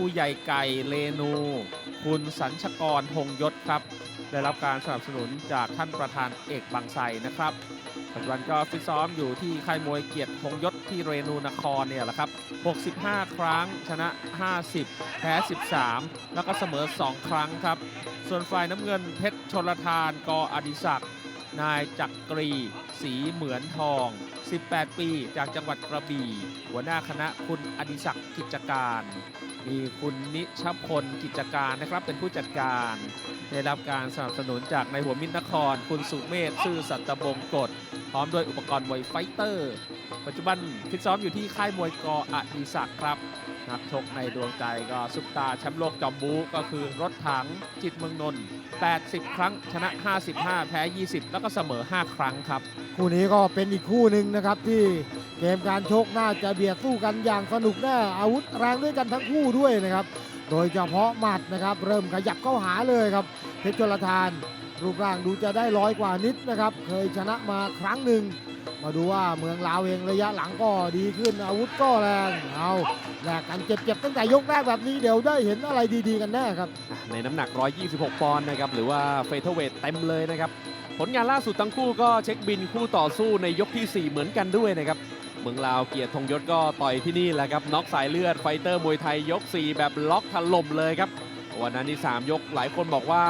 ครูใหญ่ไก่เลนู คุณสัญชกรหงยศครับ ได้รับการสนับสนุนจากท่านประธานเอกบางไทรนะครับปัจจุบันก็ฟิตซ้อมอยู่ที่ค่ายมวยเกียรติหงยศที่เรนูนครเนี่ยแหละครับ 65 ครั้งชนะ 50 แพ้ 13 แล้วก็เสมอ 2 ครั้งครับ ส่วนฝ่ายน้ำเงินเพชรชนลทานกออดิศักดิ์นายจักรี สีเหมือนทอง 18 ปี จากจังหวัดกระบี่ หัวหน้าคณะคุณอดิศักดิ์กิจการ มีคุณนิชพลกิจการนะครับเป็นผู้จัดการ ได้รับการสนับสนุนจากในหัวมิตรนคร คุณสุเมธซื่อสัตบงกฎพร้อมด้วยอุปกรณ์มวยไฟเตอร์ ปัจจุบันฟิตซ้อมอยู่ที่ค่ายมวยกออดิศักดิ์ครับนักชกในดวงใจก็ซุปตาแชมป์โลกจอมบูก็คือรถถังจิตเมืองนนท์ 80 ครั้ง ชนะ 55 แพ้ 20 แล้วก็เสมอ 5 ครั้งครับ คู่นี้ก็เป็นอีกคู่หนึ่งนะครับที่เกมการชกน่าจะเบียดสู้กันอย่างสนุกแน่อาวุธแรงด้วยกันทั้งคู่ด้วยนะครับ โดยเฉพาะหมัดนะครับ เริ่มขยับเข้าหาเลยครับเพชรชลทาน รูปร่างดูจะได้ร้อยกว่านิดนะครับ เคยชนะมาครั้งหนึ่ง มาดูว่าเมืองลาวเองระยะหลังก็ดีขึ้นอาวุธก็แรงเอาแลกกันเจ็บๆตั้งแต่ยกแรกแบบนี้เดี๋ยวได้เห็นอะไรดีๆกันแน่ครับ ในน้ำหนัก 126 ปอนด์นะครับหรือว่าเฟเธอร์เวทเต็มเลยนะครับ ผลงานล่าสุดทั้งคู่ก็เช็คบินคู่ต่อสู้ในยกที่ 4 เหมือนกันด้วยนะครับเมืองลาวเกียรติธงยศก็ต่อยที่นี่แหละครับน็อกสายเลือดไฟเตอร์มวยไทยยก 4 แบบล็อกถล่มเลยครับวันนั้นที่3ยกหลายคนบอกว่า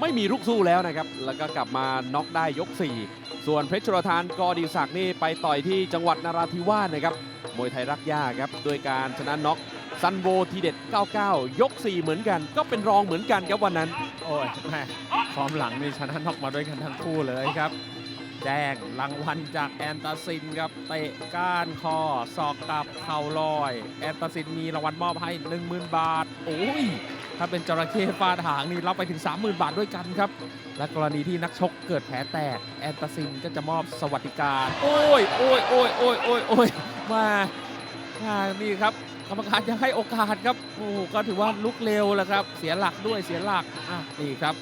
ไม่มีลูกสู้แล้วนะครับ แล้วก็กลับมาน็อกได้ยก 4 ส่วนเพชรชลทานกอดีศักดิ์นี่ไปต่อยที่จังหวัดนราธิวาสนะครับมวยไทยรักย่าครับโดยการชนะน็อกซันโวทีเด็ด 99 ยก 4 เหมือนกัน ก็เป็นรองเหมือนกันครับวันนั้น โอ้ยแม่ฟอร์มหลังนี่ชนะน็อกมาด้วยกันทั้งคู่เลยครับ แจ้งรางวัลจากแอนตาซินครับเตะก้านคอศอกกลับเข่าลอย แอนตาซินมีรางวัลมอบให้ 10,000 บาท โอ้ย ถ้าเป็นจระเข้ฟาดหางนี่รับไปถึง 30,000 บาทด้วยกันครับ และกรณีที่นักชกเกิดแผลแตกแอนตาซินก็จะมอบสวัสดิการ โอ้ยโอ้ยโอ้ยโอ้ยโอ้ยโอ้ยมามานี่ครับกรรมการยังให้โอกาสครับโอ้ก็ถือว่าลุกเร็วแหละครับ เสียหลักด้วยเสียหลักอะนี่ครับ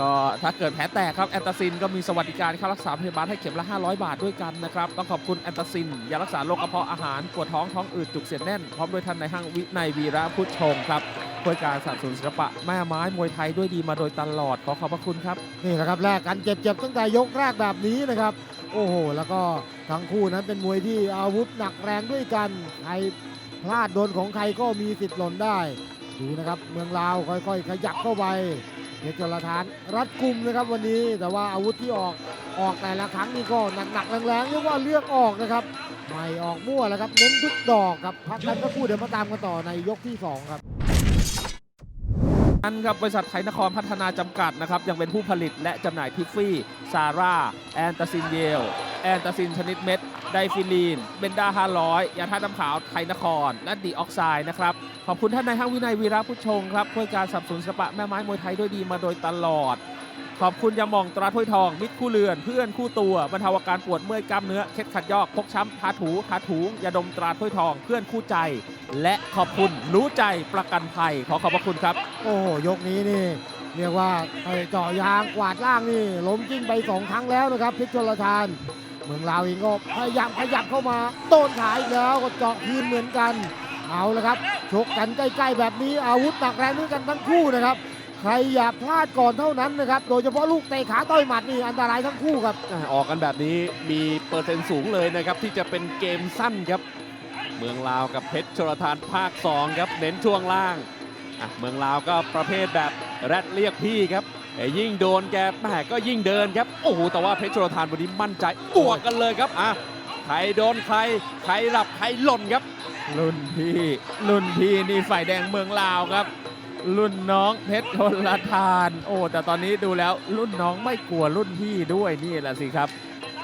ก็ถ้าเกิดแผลแตกครับแอนตาซินก็มีสวัสดิการค่ารักษาพยาบาลให้เข็มละ 500 บาทด้วยกันนะครับต้องขอบคุณแอนตาซินยารักษาโรคกระเพาะอาหารปวดท้องท้องอืดจุกเสียดแน่นพร้อมโดยท่านในายห้างวินัยวีระพุทธชงครับ ช่วยการสนับสนุนศิลปะแม่ไม้มวยไทยด้วยดีมาโดยตลอดขอขอบพระคุณครับ นี่แหละครับแลกกันเจ็บๆตั้งแต่ยกแรกแบบนี้นะครับ โอ้โห แล้วก็ทั้งคู่นั้นเป็นมวยที่อาวุธหนักแรงด้วยกันใครพลาดโดนของใครก็มีสิทธิ์หล่นได้ดูนะครับเมืองลาวค่อยๆ ขยับเข้าไปเพชรจรทานรัดกุมนะครับวันนี้แต่ว่าอาวุธที่ออกออกแต่ละครั้งนี่ก็หนักๆแรงๆเรียกว่าเลือกออกนะครับไม่ออกมั่วแล้วครับเน้นทุกดอกครับพักกันสักครู่เดี๋ยวมาตามกันต่อในยกที่สองครับ อันครับบริษัทไทยนครพัฒนาจำกัดนะครับยังเป็นผู้ผลิตและจำหน่ายทิฟฟี่ ซาร่า แอนตาซินเยล แอนตาซินชนิดเม็ด ไดฟิลีน เบนด้า500 ยาธาตุน้ำขาวไทยนคร และดีออกไซด์นะครับ ขอบคุณท่านนายห้างวินัยวีระพุชงครับเพื่อการสนับสนุนศิลปะแม่ไม้มวยไทยด้วยดีมาโดยตลอด ขอบคุณยามองตราถ้วยทอง มิตรคู่เรือน เพื่อนคู่ตัวบรรเทาอาการปวดเมื่อยกล้ามเนื้อเคล็ดขัดยอกพกช้ำทาถูทาถูยาดมตราถ้วยทอง เพื่อนคู่ใจ และขอบคุณรู้ใจประกันภัยขอขอบพระคุณครับ โอ้โหยกนี้นี่ เรียกว่าเตะเจาะยางกวาดล่างนี่ล้มกิ้งไปสองครั้งแล้วนะครับเพชรชลทาน เมืองลาวเองก็พยายามขยับเข้ามาโดนขาอีกแล้วก็เจาะคืนเหมือนกัน เอาละครับชกกันใกล้ๆแบบนี้อาวุธหนักแรงด้วยกันทั้งคู่นะครับ ใครอย่าพลาดก่อนเท่านั้นนะครับ โดยเฉพาะลูกเตะขาต่อยหมัดนี่อันตรายทั้งคู่ครับอะออกกันแบบนี้มีเปอร์เซ็นต์สูงเลยนะครับ ที่จะเป็นเกมสั้นครับ เมืองลาวกับเพชรชลทานภาค 2 ครับ เน้นช่วงล่างอะเมืองลาวก็ประเภทแบบแรดเรียกพี่ครับแต่ยิ่งโดนแกแม่ก็ยิ่งเดินครับ โอ้โห แต่ว่าเพชรชลทานวันนี้มั่นใจบวกกันเลยครับอะใครโดนใคร ใครหลับใครหล่นครับ รุ่นพี่ รุ่นพี่นี่ฝ่ายแดงเมืองลาวครับ รุ่นน้องเพชรชนละทาน โอ้แต่ตอนนี้ดูแล้วรุ่นน้องไม่กลัวรุ่นพี่ด้วยนี่แหละสิครับ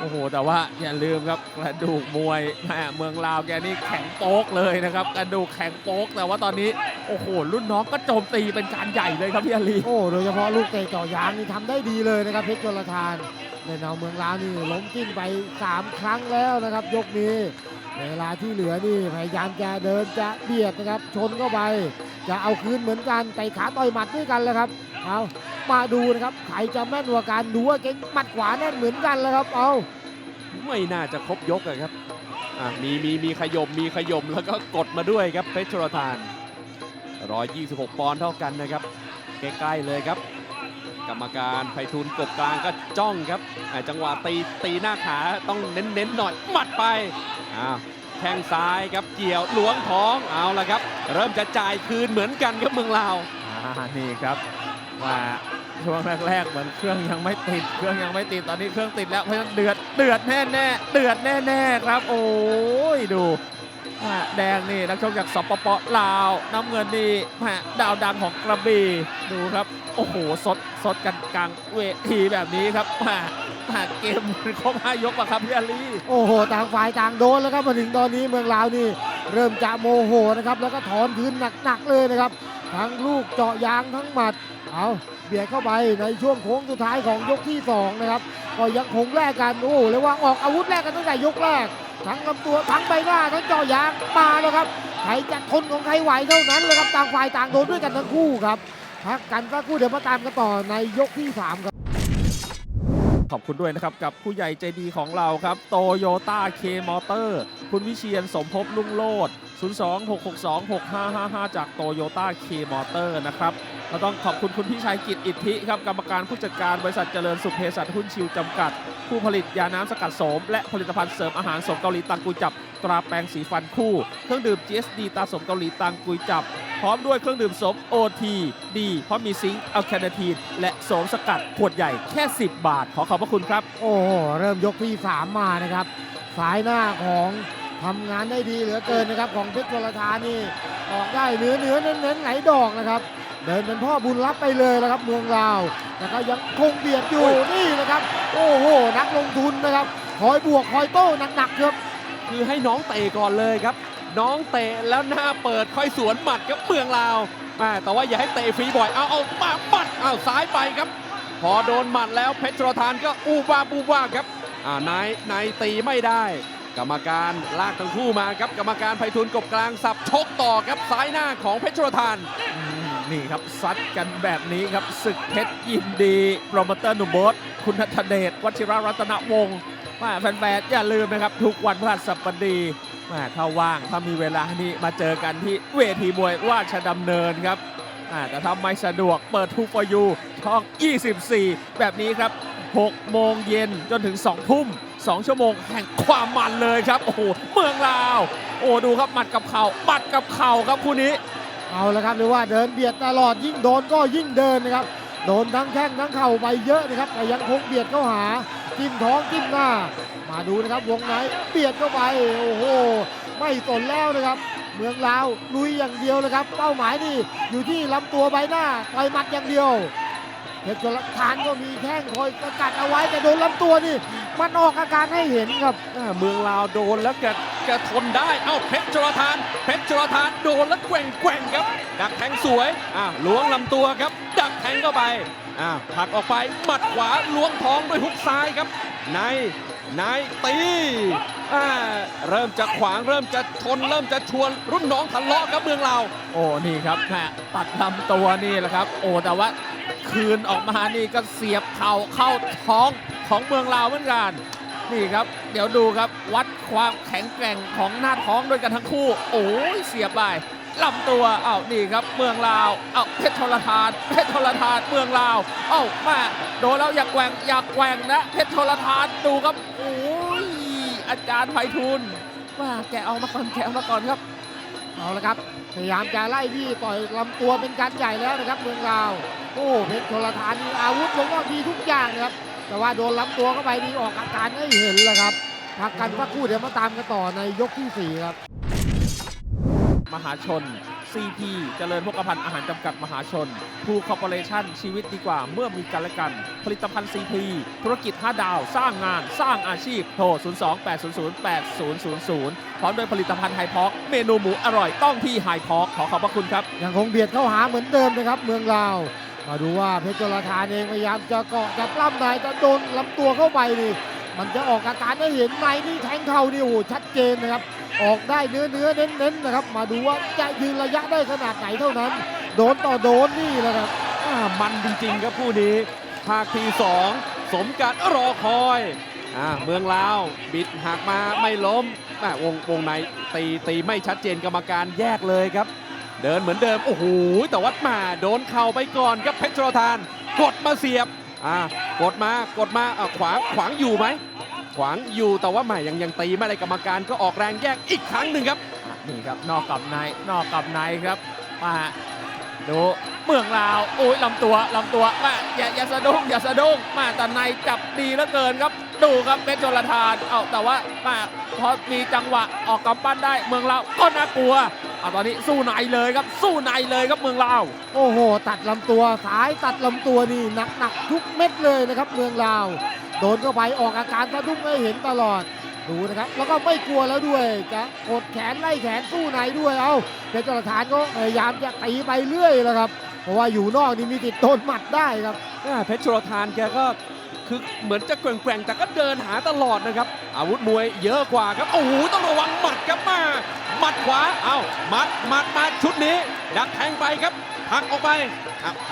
โอ้โห แต่ว่าอย่าลืมครับกระดูกมวยแม่เมืองลาวแกนี่แข็งโป๊กเลยนะครับกระดูกแข็งโป๊กแต่ว่าตอนนี้โอ้โห รุ่นน้องก็โจมตีเป็นการใหญ่เลยครับพี่อาลีโอ้โดยเฉพาะลูกเตะจาะยางนี่ทำได้ดีเลยนะครับเพชรชลทานในแนวเมืองลาวนี่ล้มกิ้งไป 3 ครั้งแล้วนะครับ ยกนี้ เวลาที่เหลือนี่พยายามจะเดินจะเบียดนะครับ ชนเข้าไป จะเอาคืนเหมือนกันไต่ขาต่อยหมัดด้วยกันแล้วครับเอามาดูนะครับใครจะแม่นกว่ากันดูว่าเก่งหมัดขวาแน่นเหมือนกันแล้วครับ เอาไม่น่าจะครบยกอะครับมีมีมีขยมมีขยมแล้วก็กดมาด้วยครับเพชรชลทาน 126 ปอนด์เท่ากันนะครับใกล้ๆเลยครับ กรรมการไพฑูรย์กบกลางก็จ้องครับจังหวะตีตีหน้าขาต้องเน้นๆหน่อยหมัดไปอ้าวแข้งซ้ายครับเกี่ยวหลวงท้องเอาละครับ เริ่มจะจ่ายคืนเหมือนกันครับเมืองลาวนี่ครับว่าช่วงแรกๆเหมือนเครื่องยังไม่ติด เครื่องยังไม่ติดตอนนี้เครื่องติดแล้วเพราะฉะนั้นเดือดเดือดแน่ๆเดือดแน่ๆครับ โอ้ยดู แดงนี่นักชกจากสปปลาวน้ำเงินนี่แดาวดังของกระบี่ดูครับโอ้โหสดสดกันกลางเวทีแบบนี้ครับหม่แหม่เกมครบห้ายกอะครับพี่อาลีโอ้โห ต่างฝ่ายต่างโดนแล้วครับมาถึงตอนนี้เมืองลาวนี่ เริ่มจะโมโหนะครับ แล้วก็ถอนคืนหนักๆเลยนะครับ ทั้งลูกเจาะยางทั้งหมัด เอาเบียดเข้าไปในช่วงโค้งสุดท้ายของยกที่ 2 นะครับ ก็ยังคงแลกกัน โอ้เรียกว่าออกอาวุธแลกกันตั้งแต่ยกแรก ทั้งลำตัวทั้งใบหน้าทั้งจาะยางมาแล้วครับใครจะทนของใครไหวเท่านั้นเลยครับต่างฝ่ายต่างโดนด้วยกันทั้งคู่ครับพักกันสักครู่เดี๋ยวมาตามกันต่อในยกที่สามครับ ขอบคุณด้วยนะครับ กับผู้ใหญ่ใจดีของเราครับโตโยต้าเคมอเตอร์คุณวิเชียนสมภพลุ่งโลด 026626555 จากโตโยต้าเคมอเตอร์นะครับ เราต้องขอบคุณคุณพี่ชัยกิจอิทธิครับกรรมการผู้จัดการบริษัทเจริญสุขเภสัชหุ้นชิวจำกัด ผู้ผลิตยาน้ำสกัดโสม และผลิตภัณฑ์เสริมอาหารสมเกาหลีตังกุยจับ ตราแปรงสีฟันคู่ เครื่องดื่ม GSD ตาสมเกาหลีตังกุยจับ พร้อมด้วยเครื่องดื่มสม OT ดีเพราะมีซิงค์อัลคาเนทีนและโสมสกัดขวดใหญ่แค่ 10 บาท ขอขอบพระคุณครับ โอ้โหเริ่มยกที่3มมานะครับสายหน้าของทำงานได้ดีเหลือเกินนะครับของเพชรชลทานี่ออกได้เนื้อเนื้อเน้นเน้นไหลดอกนะครับ เดินเป็นพ่อบุญรับไปเลยนะครับเมืองลาวแต่ก็ยังคงเบียดอยู่นี่นะครับ โอ้โห นักลงทุนนะครับคอยบวกคอยโต้หนักๆครับคือให้น้องเตะก่อนเลยครับ น้องเตะแล้วหน้าเปิดค่อยสวนหมัดครับเมืองลาวอ่าแต่ว่าอย่าให้เตะฟรีบ่อยเอาเอามาหมัดเอาซ้ายไปครับ พอโดนหมัดแล้วเพชรชลทานก็อูบาบอูบาบครับอ่านายนายตีไม่ได้ กรรมการลากทั้งคู่มาครับกรรมการไพฑูรย์กบกลางสับชกต่อครับซ้ายหน้าของเพชรชลทานอืม นี่ครับซัดกันแบบนี้ครับศึกเพชรยินดีโปรโมเตอร์หนุ่มโบสคุณนัทเดชวัชิรรัตนวงศ์มาแฟนๆอย่าลืมนะครับ ทุกวันพฤหัสบดีมาถ้าว่างถ้ามีเวลานี่มาเจอกันที่เวทีมวยราชดำเนินครับอ่าแต่ถ้าไม่สะดวกเปิดทูฟอยูช่อง 24 แบบนี้ครับ 6 โมงเย็นจนถึง 2 ทุ่ม 2 ชั่วโมงแห่งความมันเลยครับ โอ้โห เมืองลาว โอ้ดูครับหมัดกับเข่าหมัดกับเข่าครับคู่นี้ เอาละครับเรียกว่าเดินเบียดตลอดยิ่งโดนก็ยิ่งเดินนะครับ โดนทั้งแข้งทั้งเข่าไปเยอะนะครับแต่ยังคงเบียดเข้าหาจิ้มท้องจิ้มหน้า มาดูนะครับวงในเบียดเข้าไปโอ้โหไม่สนแล้วนะครับ เมืองลาวลุยอย่างเดียวเลยครับ เป้าหมายนี่อยู่ที่ลำตัวใบหน้าต่อยหมัดอย่างเดียวเพชรชลทานก็มีแข้งคอยสกัดเอาไว้แต่โดนลำตัวนี่ มันออกอาการให้เห็นครับอ่าเมืองลาวโดนแล้วแกแกทนได้ เอ้าเพชรจรทาน เพชรจรทานโดนแล้วแกว่งแกว่งครับ ดักแทงสวยอ่าล้วงลำตัวครับ ดักแทงเข้าไปอ่าผลักออกไปหมัดขวาล้วงท้องด้วยฮุกซ้ายครับ ในในตีอ่าเริ่มจะขวางเริ่มจะชนเริ่มจะชวนรุ่นน้องทะเลาะกับเมืองลาวโอ้นี่ครับแม่ตัดลำตัวนี่แหละครับ โอ้แต่ว่า คืนออกมานี่ก็เสียบเข่าเข้าท้องของเมืองลาวเหมือนกันนี่ครับ เดี๋ยวดูครับวัดความแข็งแกร่งของหน้าท้องด้วยกันทั้งคู่ โอ้ยเสียบไปลำตัวเอ้านี่ครับ เมืองลาวเอ้าเพชรทรทานเพชรทรทานเมืองลาว เอ้าม่โดนแล้วอยากแกว่งอยากแกว่งนะเพชรทรทานดูครับโอ้ยอาจารย์ไพฑูรย์ว่าแกเอามาก่อนแกเอามาก่อนครับเอาละครับ พยายามจะไล่พี่ต่อยลำตัวเป็นการใหญ่แล้วนะครับเมืองลาวโอ้เพชรชลทานีอาวุธลงว่าดีทุกอย่างนะครับ แต่ว่าโดนลำตัวเข้าไปนี่ออกอาการให้เห็นเลยครับพักกันสักครู่เดี๋ยวมาตามกันต่อในยกที่สี่ครับ มหาชน CP เจริญพกพันธ์อาหารจำกัดมหาชนทูคอร์ปอเรชั่นชีวิตดีกว่าเมื่อมีกันและกัน ผลิตภัณฑ์ CP ธุรกิจ 5 ดาว สร้างงาน สร้างอาชีพ โทร 028008000 พร้อมด้วยผลิตภัณฑ์ไฮพอกเมนูหมูอร่อยต้องที่ไฮพอกขอขอบพระคุณครับ ยังคงเบียดเข้าหาเหมือนเดิมนะครับ เมืองลาว มาดูว่าเพชรชลทานเองพยายามจะเกาะจะปล้ำนายจะโดนลำตัวเข้าไปนี่มันจะออกอาการให้เห็นในนี่แทงเข่านี่โอ้โหชัดเจนนะครับ ออกได้เนื้อเนื้อเน้นเน้นนะครับ มาดูว่าจะยืนระยะได้ขนาดไหนเท่านั้น โดนต่อโดนนี่แหละครับอ่ามันจริงๆครับคู่นี้ภาคที่2สมการรอคอยอ่าเมืองลาวบิดหักมาไม่ล้มอ่วงวงในตีตีไม่ชัดเจนกรรมการแยกเลยครับ เดินเหมือนเดิม โอ้โหแต่ว่ามาโดนเข่าไปก่อนครับเพชรโรทาน กดมาเสียบอ่ากดมากดมาอะขวางขวางอยู่ไหม ขวางอยู่แต่ว่าใหม่ยังยังตีไม่อะไรกรรมการก็ออกแรงแยกอีกครั้งหนึ่งครับนี่ครับนอกกับในนอกกับในครับมาดูเมืองลาวโอ้ยลำตัวลำตัวมาอย่าอย่าสะดุ้งอย่าสะดุ้งมาแต่ในจับดีเหลือเกินครับ ดูครับเพชรชลทานเอาแต่ว่ามาพอมีจังหวะออกกำปั้นได้เมืองลาวก็น่ากลัวเอาตอนนี้สู้ในเลยครับ สู้ในเลยครับเมืองลาวโอ้โห ตัดลำตัวสายตัดลำตัวนี่หนักหนักๆทุกเม็ดเลยนะครับเมืองลาวโดนเข้าไปออกอาการสะดุ้งไม่เห็นตลอดดูนะครับ แล้วก็ไม่กลัวแล้วด้วยจะกดแขนไล่แขนสู้ในด้วยเอาเพชรจรฐานก็พยายามจะตีไปเรื่อยแล้วครับ เพราะว่าอยู่นอกนี่มีติดโดนหมัดได้ครับเพชรโชลทานแกก็คือเหมือนจะแกว่งแต่ก็เดินหาตลอดนะครับ อาวุธมวยเยอะกว่าครับโอ้โหต้องระวังหมัดครับมาหมัดขวาเอ้าหมัดหมัดมาชุดนี้ ดักแทงไปครับหักออกไป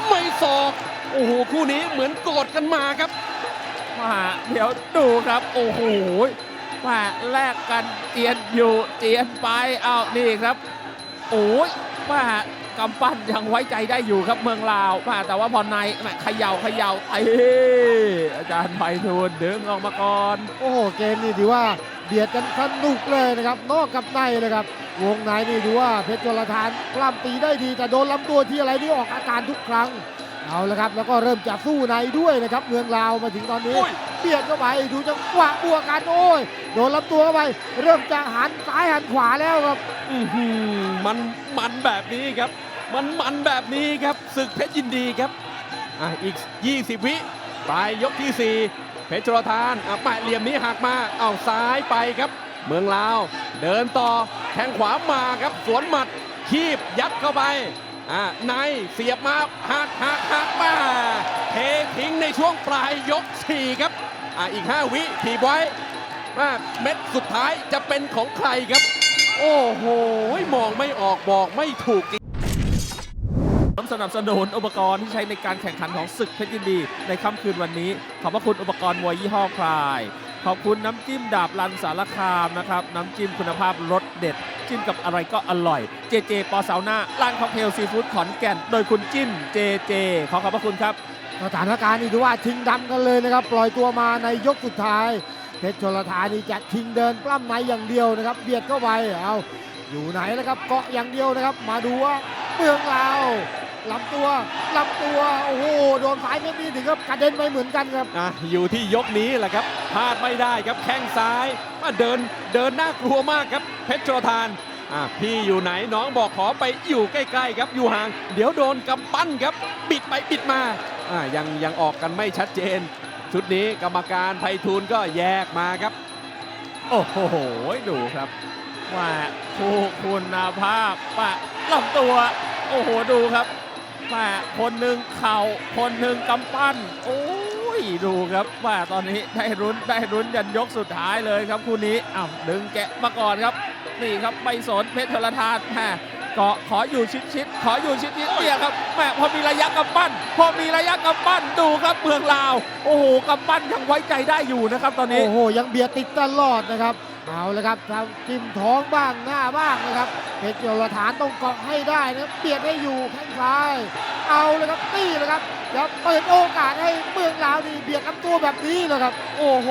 ไม่ศอกโอ้โหคู่นี้เหมือนโกรธกันมาครับ มาเดี๋ยวดูครับ โอ้โหมาแลกกันเจียนอยู่เจียนไปเอานี่ครับโอ้ยมากำปั้นยังไว้ใจได้อยู่ครับเมืองลาวมาแต่ว่าพอในแหม่เขย่าเขย่าไอ้อาจารย์ไพฑูรย์ดึงออกมาก่อน โอ้โหเกมนี่ถือว่าเบียดกันสนุกเลยนะครับนอกกับในเลยครับวงในนี่ถือว่าเพชรจรทานกล้ามตีได้ดีแต่โดนลำตัวที่อะไรนี่ออกอาการทุกครั้ง เอาละครับแล้วก็เริ่มจะสู้ในด้วยนะครับเมืองลาวมาถึงตอนนี้โอ้ยเบียดเข้าไปดูจังหวะบวกกันโอ้ยโดนลำตัวเข้าไปเริ่มจะหันซ้ายหันขวาแล้วครับอื้อหือมันมันแบบนี้ครับ มันมันแบบนี้ครับศึกเพชรยินดีครับอะอีก 20 วิปลายยกที่ 4 เพชรโชลทานอะแปะเหลี่ยมนี้หักมาเอาซ้ายไปครับ เมืองลาว เดินต่อแทงขวามาครับสวนหมัดคีบยัดเข้าไป อะในเสียบมาหักหักหักมาเททิ้งในช่วงปลายยก4ครับอะอีก 5 วิถีบไว้อะเม็ดสุดท้ายจะเป็นของใครครับ โอ้โหมองไม่ออกบอกไม่ถูกจริงสนับสนุนอุปกรณ์ที่ใช้ในการแข่งขันของศึกเพชรยินดี ในค่ำคืนวันนี้ ขอบพระคุณอุปกรณ์มวยยี่ห้อคลาย ขอบคุณน้ำจิ้มดาบลันสารคามนะครับ น้ำจิ้มคุณภาพรสเด็ด จิ้มกับอะไรก็อร่อย เจเจปอเสาหน้าร้านค็อกเทลซีฟู้ดขอนแก่น โดยคุณจิ้มเจเจขอขอบพระคุณครับสถานการณ์นี่ถือว่าชิงดำกันเลยนะครับ ปล่อยตัวมาในยกสุดท้ายเพชรชลธานี่จะชิงเดินปล้ำในอย่างเดียวนะครับเบียดเข้าไปเอาอยู่ไหนนะครับเกาะอย่างเดียวนะครับ มาดูว่าเมืองลาว ลำตัวลำตัว โอ้โห โดนสายเม็ดนี้ถึงกับกระเด็นไปเหมือนกันครับอะอยู่ที่ยกนี้แหละครับพลาดไม่ได้ครับแข้งซ้ายอะเดินเดินน่ากลัวมากครับเพชรโชลทานอะพี่อยู่ไหนน้องบอกขอไปอยู่ใกล้ๆครับอยู่ห่าง เดี๋ยวโดนกำปั้นครับ บิดไปบิดมาอะยังยังออกกันไม่ชัดเจน ชุดนี้กรรมการไพฑูรย์ก็แยกมาครับ โอ้โหดูครับ ว่าผู้คุณภาพว่าลำตัว โอ้โหดูครับ ว่าคนหนึ่งเข่า คนหนึ่งกำปั้น โอ้ย ดูครับว่าตอนนี้ได้รุ้นได้รุ้นยันยกสุดท้ายเลยครับคู่นี้อ้าวดึงแกะมาก่อนครับ นี่ครับไม่สนเพชรชลทานแหมก็ขออยู่ชิดชิดๆขออยู่ชิดชิดๆเนี่ยครับแหมพอมีระยะกำปั้น พอมีระยะกำปั้นดูครับเมืองลาว โอ้โหกำปั้นยังไว้ใจได้อยู่นะครับ ตอนนี้ โอ้โห ยังเบียดติดตลอดนะครับ เอาละครับทำจิ้มท้องบ้างหน้าบ้างนะครับเพชรโยลฐานต้องเกาะให้ได้นะครับเบียดให้อยู่แข้งซ้าย เอาเลยครับตีเลยครับจะเปิดโอกาสให้เมืองลาวนี่เบียดลำตัวแบบนี้เลยครับ โอ้โห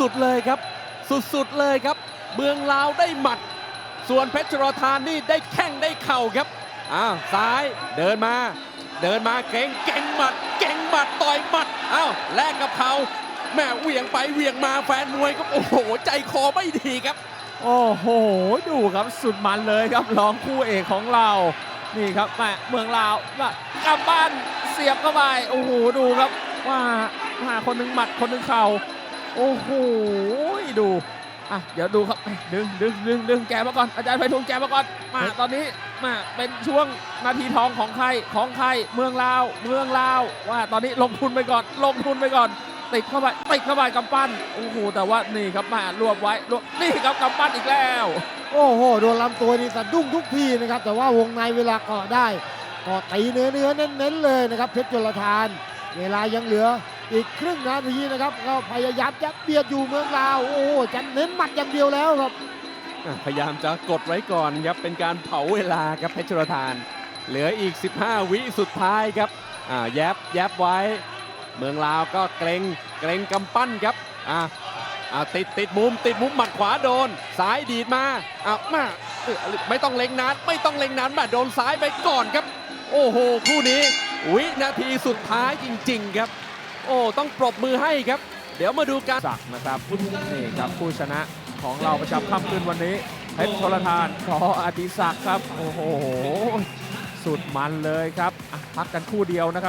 สุดๆเลยครับ สุดๆเลยครับ เมืองลาวได้หมัด ส่วนเพชรโรทานนี่ได้แข้งได้เข่าครับอ้าวซ้ายเดินมา เดินมาเก่งเก่งหมัด เก่งหมัดต่อยหมัดอ้าวแลกกับเขา แม่เวียงไปเวียงมาแฟนมวยก็โอ้โห ใจคอไม่ดีครับ โอ้โห ดูครับสุดมันเลยครับรองคู่เอกของเรา นี่ครับแม่เมืองลาวว่ากำปั้นเสียบเข้าไปโอ้โหดูครับว่าว่าคนหนึ่งหมัดคนหนึ่งเข่าโอ้โหดูอะเดี๋ยวดูครับดึงดึงดึงดึงแกมาก่อนอาจารย์ไพฑูรย์แกมาก่อนมาตอนนี้มาเป็นช่วงนาทีทองของใครของใครเมืองลาว เมืองลาวว่าตอนนี้ลงทุนไปก่อน ลงทุนไปก่อน ติดเข้าไปติดเข้าไปกำปั้นโอ้โหแต่ว่านี่ครับมารวบไว้รวบนี่ครับกำปั้นอีกแล้ว โอ้โหโดนลำตัวนี่สะดุ้งทุกทีนะครับ แต่ว่าวงในเวลาเกาะได้ก็ตีเนื้อเนื้อเน้นๆเลยนะครับเพชรจลทาน เวลายังเหลืออีกครึ่งนาทีนะครับก็พยายามจะเบียดอยู่เมืองลาวโอ้โหจะเน้นหมัดอย่างเดียวแล้วครับอะพยายามจะกดไว้ก่อนครับเป็นการเผาเวลาครับเพชรชลทาน เหลืออีก 15 วิสุดท้ายครับอ่าแยบแยบไว้ เมืองลาวก็เกรงเกรงกำปั้นครับอ่าอ่าติดติดมุมติดมุมหมัดขวาโดนซ้ายดีดมาอ่ามาไม่ต้องเล็งนานไม่ต้องเล็งนานมาโดนซ้ายไปก่อนครับ โอ้โหคู่นี้วินาทีสุดท้ายจริง ๆครับ โอ้ต้องปรบมือให้ครับ เดี๋ยวมาดูกันศักนะครับนี่ครับผู้ชนะของเราประจำค่ำคืนวันนี้เพชรชลทานชออดิศักดิ์ครับ โอ้โห สุดมันเลยครับพักกันคู่เดียวนะครับ